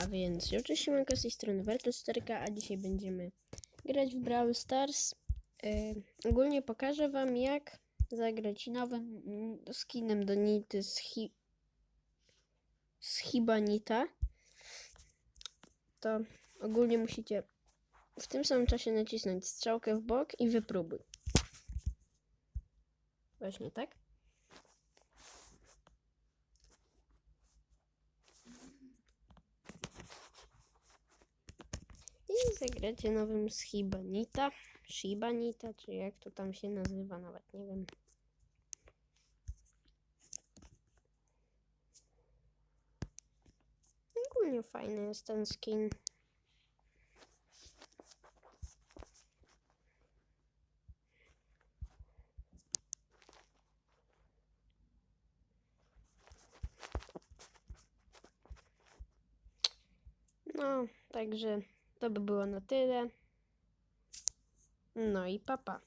A więc, cześć siemanko, z tej strony Wertesterka, a dzisiaj będziemy grać w Brawl Stars. Yy, ogólnie pokażę wam jak zagrać nowym skinem do Nity z, hi z Hibanita. To ogólnie musicie w tym samym czasie nacisnąć strzałkę w bok i wypróbuj. Właśnie tak. Zagracie nowym z Hibanita. Shibanita, czy jak to tam się nazywa, nawet nie wiem. Ogólnie fajny jest ten skin. No, także to by było na tyle. No i papa.